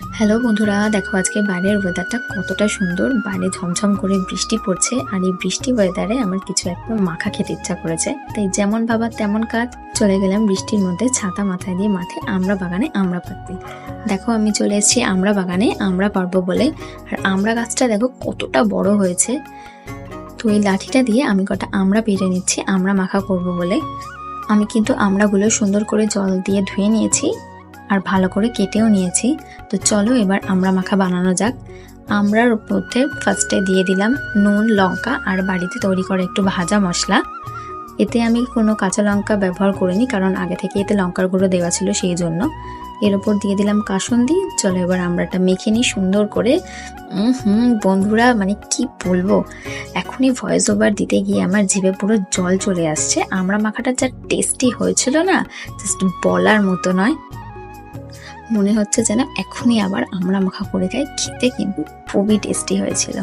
Hello বন্ধুরা, দেখো আজকে বাইরের ওয়েদারটা কতটা সুন্দর। বাইরে ঝমঝম করে বৃষ্টি পড়ছে, আর এই বৃষ্টি ওয়েদারে আমার কিছু একটা মাখা খেতে ইচ্ছা করেছে। তাই যেমন বাবা তেমন কাজ, চলে গেলাম বৃষ্টির মধ্যে ছাতা মাথায় দিয়ে মাঠে আমরা বাগানে আমরা পারতে। দেখো আমি চলে এসেছি আমরা বাগানে আমরা পারব বলে। আর আমরা গাছটা দেখো কতটা বড় হয়েছে। তো এই লাঠিটা দিয়ে আমি কটা আমরা পেরে নিচ্ছি, আমরা মাখা করব বলে। আমি কিন্তু আমড়াগুলো সুন্দর করে জল দিয়ে ধুয়ে নিয়েছি। আর ভালো করে কেটেও নিয়েছি। তো চলো এবার আমরা মাখা বানানো যাক। আমরার মধ্যে ফার্স্টে দিয়ে দিলাম নুন, লঙ্কা আর বাড়িতে তৈরি করা একটু ভাজা মশলা। এতে আমি কোনো কাঁচা লঙ্কা ব্যবহার করিনি কারণ আগে থেকে এতে লঙ্কার গুঁড়ো দেওয়া ছিল সেই জন্য। এর ওপর দিয়ে দিলাম কাসুন্দি। চলো এবার আমরাটা মেখে নিই সুন্দর করে। হুম, বন্ধুরা মানে কি বলব? এখনই ভয়েস ওভার দিতে গিয়ে আমার জিভে পুরো জল চলে আসছে। আমরা মাখাটা যা টেস্টি হয়েছিল না জাস্ট বলার মতো নয়। মনে হচ্ছে যেন এখনই আবার আমরা মাখা করে যাই খেতে কিন্তু খুবই টেস্টি হয়েছিল।